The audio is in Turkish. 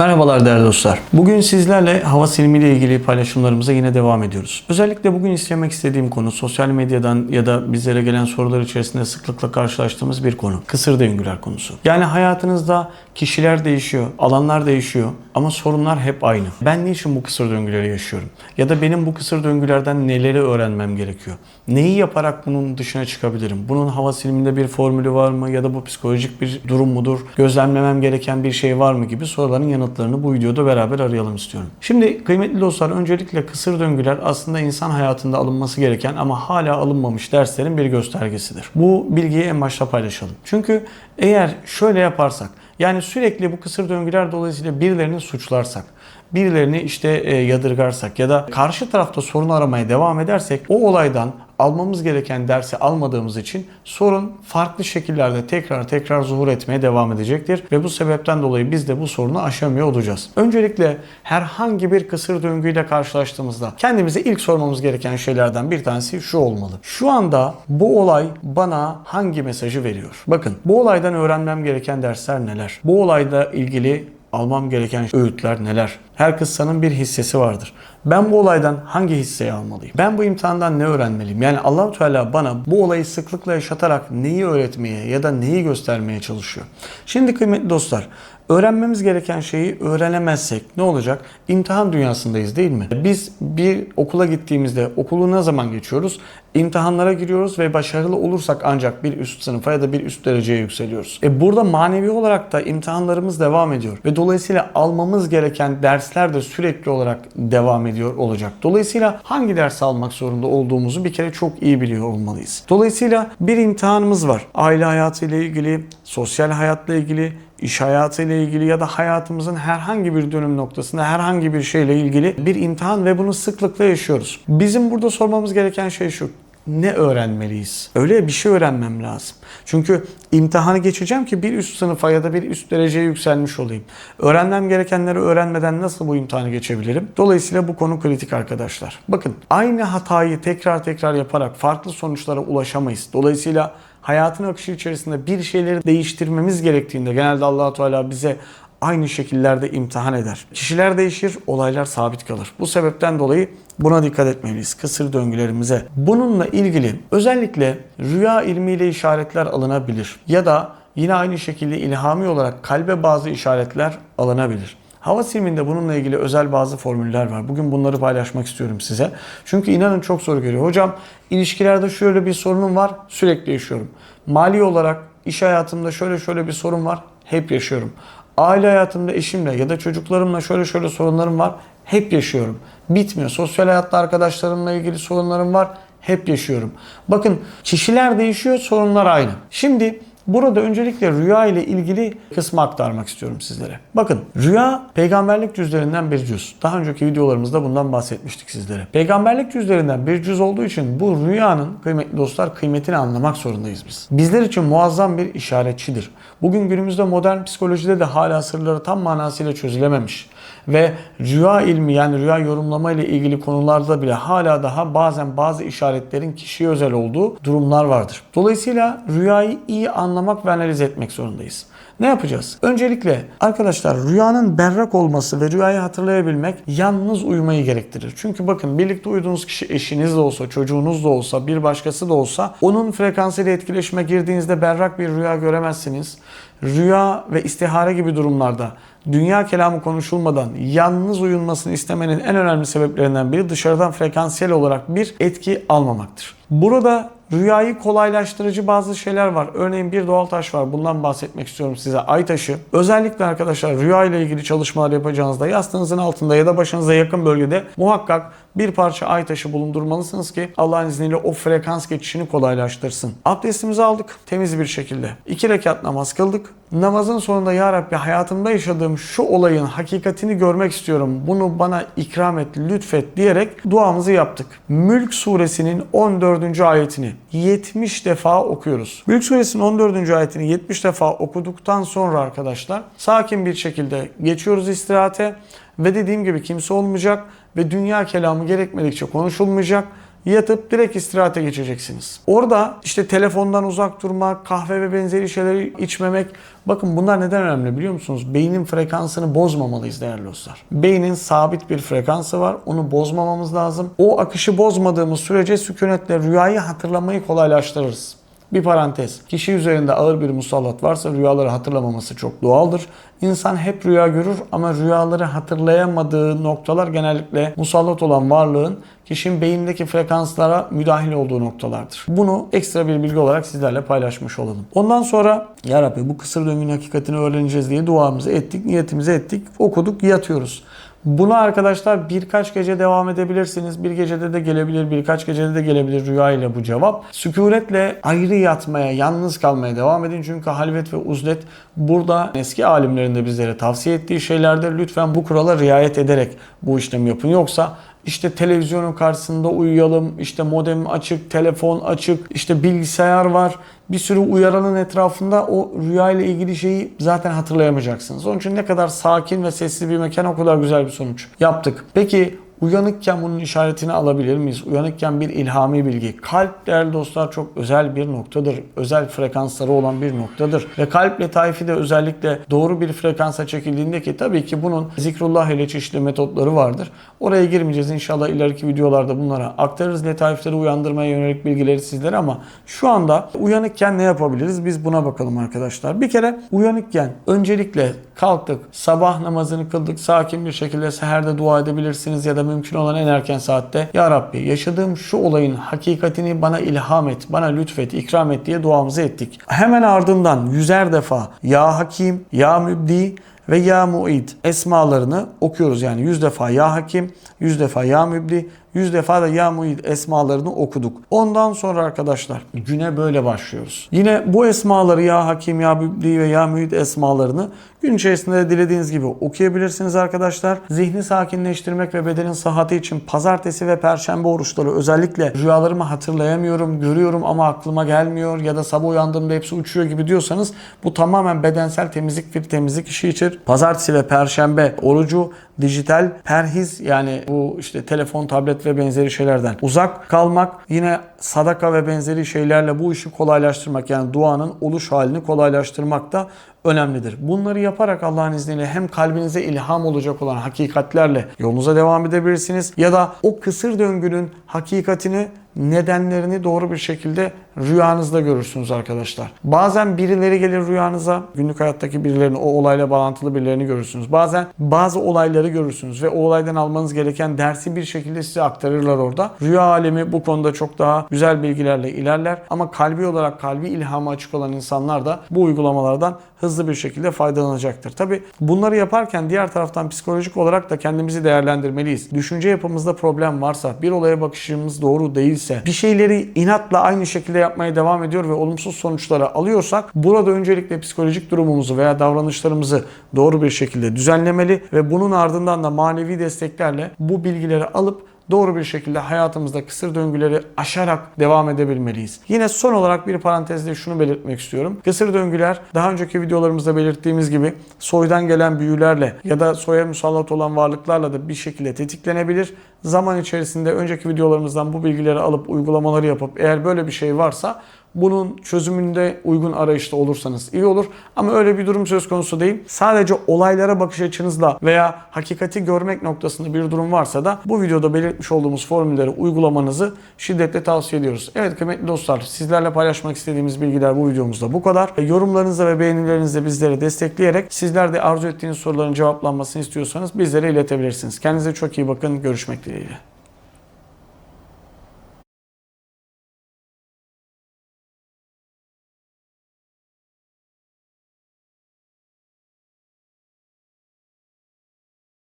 Merhabalar değerli dostlar. Bugün sizlerle hava silimi ile ilgili paylaşımlarımıza yine devam ediyoruz. Özellikle bugün istemek istediğim konu sosyal medyadan ya da bizlere gelen sorular içerisinde sıklıkla karşılaştığımız bir konu. Kısır döngüler konusu. Yani hayatınızda kişiler değişiyor, alanlar değişiyor ama sorunlar hep aynı. Ben niçin bu kısır döngüleri yaşıyorum? Ya da benim bu kısır döngülerden neleri öğrenmem gerekiyor? Neyi yaparak bunun dışına çıkabilirim? Bunun hava siliminde bir formülü var mı? Ya da bu psikolojik bir durum mudur? Gözlemlemem gereken bir şey var mı gibi soruların yanıtlarını bu videoda beraber arayalım istiyorum. Şimdi kıymetli dostlar öncelikle kısır döngüler aslında insan hayatında alınması gereken ama hala alınmamış derslerin bir göstergesidir. Bu bilgiyi en başta paylaşalım. Çünkü eğer şöyle yaparsak yani sürekli bu kısır döngüler dolayısıyla birilerini suçlarsak, birilerini işte e, yadırgarsak ya da karşı tarafta sorun aramaya devam edersek o olaydan almamız gereken dersi almadığımız için sorun farklı şekillerde tekrar tekrar zuhur etmeye devam edecektir ve bu sebepten dolayı biz de bu sorunu aşamıyor olacağız. Öncelikle herhangi bir kısır döngüyle karşılaştığımızda kendimize ilk sormamız gereken şeylerden bir tanesi şu olmalı. Şu anda bu olay bana hangi mesajı veriyor? Bakın bu olaydan öğrenmem gereken dersler neler? Bu olayla ilgili almam gereken öğütler neler? Her kıssanın bir hissesi vardır. Ben bu olaydan hangi hisseyi almalıyım? Ben bu imtihandan ne öğrenmeliyim? Yani Allahu Teala bana bu olayı sıklıkla yaşatarak neyi öğretmeye ya da neyi göstermeye çalışıyor? Şimdi kıymetli dostlar, öğrenmemiz gereken şeyi öğrenemezsek ne olacak? İmtihan dünyasındayız değil mi? Biz bir okula gittiğimizde okulu ne zaman geçiyoruz? İmtihanlara giriyoruz ve başarılı olursak ancak bir üst sınıfa ya da bir üst dereceye yükseliyoruz. E burada manevi olarak da imtihanlarımız devam ediyor ve dolayısıyla almamız gereken dersler de sürekli olarak devam ediyor olacak. Dolayısıyla hangi ders almak zorunda olduğumuzu bir kere çok iyi biliyor olmalıyız. Dolayısıyla bir imtihanımız var. Aile hayatı ile ilgili, sosyal hayatla ilgili, iş hayatı ile ilgili ya da hayatımızın herhangi bir dönüm noktasında herhangi bir şeyle ilgili bir imtihan ve bunu sıklıkla yaşıyoruz. Bizim burada sormamız gereken şey şu ne öğrenmeliyiz? Öyle bir şey öğrenmem lazım. Çünkü imtihanı geçeceğim ki bir üst sınıfa ya da bir üst dereceye yükselmiş olayım. Öğrenmem gerekenleri öğrenmeden nasıl bu imtihanı geçebilirim? Dolayısıyla bu konu kritik arkadaşlar. Bakın aynı hatayı tekrar tekrar yaparak farklı sonuçlara ulaşamayız. Dolayısıyla hayatın akışı içerisinde bir şeyleri değiştirmemiz gerektiğinde genelde allah Teala bize aynı şekillerde imtihan eder. Kişiler değişir, olaylar sabit kalır. Bu sebepten dolayı buna dikkat etmeliyiz kısır döngülerimize. Bununla ilgili özellikle rüya ilmiyle işaretler alınabilir ya da yine aynı şekilde ilhami olarak kalbe bazı işaretler alınabilir. Hava siliminde bununla ilgili özel bazı formüller var. Bugün bunları paylaşmak istiyorum size. Çünkü inanın çok soru geliyor. Hocam ilişkilerde şöyle bir sorunum var sürekli yaşıyorum. Mali olarak iş hayatımda şöyle şöyle bir sorun var hep yaşıyorum. Aile hayatımda eşimle ya da çocuklarımla şöyle şöyle sorunlarım var. Hep yaşıyorum. Bitmiyor. Sosyal hayatta arkadaşlarımla ilgili sorunlarım var. Hep yaşıyorum. Bakın kişiler değişiyor, sorunlar aynı. Şimdi Burada öncelikle rüya ile ilgili kısmı aktarmak istiyorum sizlere. Bakın rüya peygamberlik cüzlerinden bir cüz. Daha önceki videolarımızda bundan bahsetmiştik sizlere. Peygamberlik cüzlerinden bir cüz olduğu için bu rüyanın kıymetli dostlar kıymetini anlamak zorundayız biz. Bizler için muazzam bir işaretçidir. Bugün günümüzde modern psikolojide de hala sırları tam manasıyla çözülememiş ve rüya ilmi yani rüya yorumlama ile ilgili konularda bile hala daha bazen bazı işaretlerin kişiye özel olduğu durumlar vardır. Dolayısıyla rüyayı iyi anlamak ve analiz etmek zorundayız. Ne yapacağız? Öncelikle arkadaşlar rüyanın berrak olması ve rüyayı hatırlayabilmek yalnız uyumayı gerektirir. Çünkü bakın birlikte uyuduğunuz kişi eşiniz de olsa, çocuğunuz da olsa, bir başkası da olsa onun frekansıyla etkileşime girdiğinizde berrak bir rüya göremezsiniz. Rüya ve istihare gibi durumlarda dünya kelamı konuşulmadan yalnız uyunmasını istemenin en önemli sebeplerinden biri dışarıdan frekansiyel olarak bir etki almamaktır. Burada rüyayı kolaylaştırıcı bazı şeyler var. Örneğin bir doğal taş var. Bundan bahsetmek istiyorum size. Ay taşı. Özellikle arkadaşlar rüya ile ilgili çalışmalar yapacağınızda yastığınızın altında ya da başınıza yakın bölgede muhakkak bir parça ay taşı bulundurmalısınız ki Allah'ın izniyle o frekans geçişini kolaylaştırsın. Abdestimizi aldık temiz bir şekilde. İki rekat namaz kıldık. Namazın sonunda Ya Rabbi hayatımda yaşadığım şu olayın hakikatini görmek istiyorum. Bunu bana ikram et, lütfet diyerek duamızı yaptık. Mülk suresinin 14. ayetini 70 defa okuyoruz. Mülk suresinin 14. ayetini 70 defa okuduktan sonra arkadaşlar sakin bir şekilde geçiyoruz istirahate ve dediğim gibi kimse olmayacak ve dünya kelamı gerekmedikçe konuşulmayacak yatıp direkt istirahate geçeceksiniz. Orada işte telefondan uzak durmak, kahve ve benzeri şeyleri içmemek. Bakın bunlar neden önemli biliyor musunuz? Beynin frekansını bozmamalıyız değerli dostlar. Beynin sabit bir frekansı var. Onu bozmamamız lazım. O akışı bozmadığımız sürece sükunetle rüyayı hatırlamayı kolaylaştırırız. Bir parantez. Kişi üzerinde ağır bir musallat varsa rüyaları hatırlamaması çok doğaldır. İnsan hep rüya görür ama rüyaları hatırlayamadığı noktalar genellikle musallat olan varlığın kişinin beyindeki frekanslara müdahil olduğu noktalardır. Bunu ekstra bir bilgi olarak sizlerle paylaşmış olalım. Ondan sonra Ya Rabbi bu kısır döngünün hakikatini öğreneceğiz diye duamızı ettik, niyetimizi ettik, okuduk, yatıyoruz. Buna arkadaşlar birkaç gece devam edebilirsiniz. Bir gecede de gelebilir, birkaç gecede de gelebilir rüya ile bu cevap. Sükunetle ayrı yatmaya, yalnız kalmaya devam edin. Çünkü halvet ve uzlet burada eski alimlerin de bizlere tavsiye ettiği şeylerdir. Lütfen bu kurala riayet ederek bu işlemi yapın. Yoksa işte televizyonun karşısında uyuyalım, işte modem açık, telefon açık, işte bilgisayar var. Bir sürü uyaranın etrafında o rüya ile ilgili şeyi zaten hatırlayamayacaksınız. Onun için ne kadar sakin ve sessiz bir mekan o kadar güzel bir sonuç yaptık. Peki Uyanıkken bunun işaretini alabilir miyiz? Uyanıkken bir ilhami bilgi. Kalp değerli dostlar çok özel bir noktadır. Özel frekansları olan bir noktadır. Ve kalp letaifi de özellikle doğru bir frekansa çekildiğinde ki tabii ki bunun zikrullah ile çeşitli metotları vardır. Oraya girmeyeceğiz. İnşallah ileriki videolarda bunlara aktarırız. Letaifleri uyandırmaya yönelik bilgileri sizlere ama şu anda uyanıkken ne yapabiliriz? Biz buna bakalım arkadaşlar. Bir kere uyanıkken öncelikle kalktık, sabah namazını kıldık, sakin bir şekilde seherde dua edebilirsiniz ya da mümkün olan en erken saatte Ya Rabbi yaşadığım şu olayın hakikatini bana ilham et, bana lütfet, ikram et diye duamızı ettik. Hemen ardından yüzer defa Ya Hakim, Ya Mübdi ve Ya Muid esmalarını okuyoruz. Yani 100 defa Ya Hakim, 100 defa Ya Mübdi, 100 defa da Ya Muid esmalarını okuduk. Ondan sonra arkadaşlar güne böyle başlıyoruz. Yine bu esmaları Ya Hakim, Ya Mübdi ve Ya Muid esmalarını gün içerisinde de dilediğiniz gibi okuyabilirsiniz arkadaşlar. Zihni sakinleştirmek ve bedenin sıhhati için pazartesi ve perşembe oruçları özellikle rüyalarımı hatırlayamıyorum, görüyorum ama aklıma gelmiyor ya da sabah uyandığımda hepsi uçuyor gibi diyorsanız bu tamamen bedensel temizlik bir temizlik işi için. Pazartesi ve perşembe orucu dijital perhiz yani bu işte telefon, tablet ve benzeri şeylerden uzak kalmak yine sadaka ve benzeri şeylerle bu işi kolaylaştırmak yani duanın oluş halini kolaylaştırmak da önemlidir. Bunları yaparak Allah'ın izniyle hem kalbinize ilham olacak olan hakikatlerle yolunuza devam edebilirsiniz ya da o kısır döngünün hakikatini nedenlerini doğru bir şekilde rüyanızda görürsünüz arkadaşlar. Bazen birileri gelir rüyanıza. Günlük hayattaki birilerini, o olayla bağlantılı birilerini görürsünüz. Bazen bazı olayları görürsünüz ve o olaydan almanız gereken dersi bir şekilde size aktarırlar orada. Rüya alemi bu konuda çok daha güzel bilgilerle ilerler ama kalbi olarak kalbi ilhamı açık olan insanlar da bu uygulamalardan hızlı bir şekilde faydalanacaktır. Tabi bunları yaparken diğer taraftan psikolojik olarak da kendimizi değerlendirmeliyiz. Düşünce yapımızda problem varsa, bir olaya bakışımız doğru değilse, bir şeyleri inatla aynı şekilde yapmaya devam ediyor ve olumsuz sonuçları alıyorsak burada öncelikle psikolojik durumumuzu veya davranışlarımızı doğru bir şekilde düzenlemeli ve bunun ardından da manevi desteklerle bu bilgileri alıp doğru bir şekilde hayatımızda kısır döngüleri aşarak devam edebilmeliyiz. Yine son olarak bir parantezde şunu belirtmek istiyorum. Kısır döngüler daha önceki videolarımızda belirttiğimiz gibi soydan gelen büyülerle ya da soya musallat olan varlıklarla da bir şekilde tetiklenebilir. Zaman içerisinde önceki videolarımızdan bu bilgileri alıp uygulamaları yapıp eğer böyle bir şey varsa bunun çözümünde uygun arayışta olursanız iyi olur. Ama öyle bir durum söz konusu değil. Sadece olaylara bakış açınızla veya hakikati görmek noktasında bir durum varsa da bu videoda belirtmiş olduğumuz formülleri uygulamanızı şiddetle tavsiye ediyoruz. Evet kıymetli dostlar sizlerle paylaşmak istediğimiz bilgiler bu videomuzda bu kadar. Yorumlarınızla ve beğenilerinizle bizleri destekleyerek sizler de arzu ettiğiniz soruların cevaplanmasını istiyorsanız bizlere iletebilirsiniz. Kendinize çok iyi bakın. Görüşmek dileğiyle.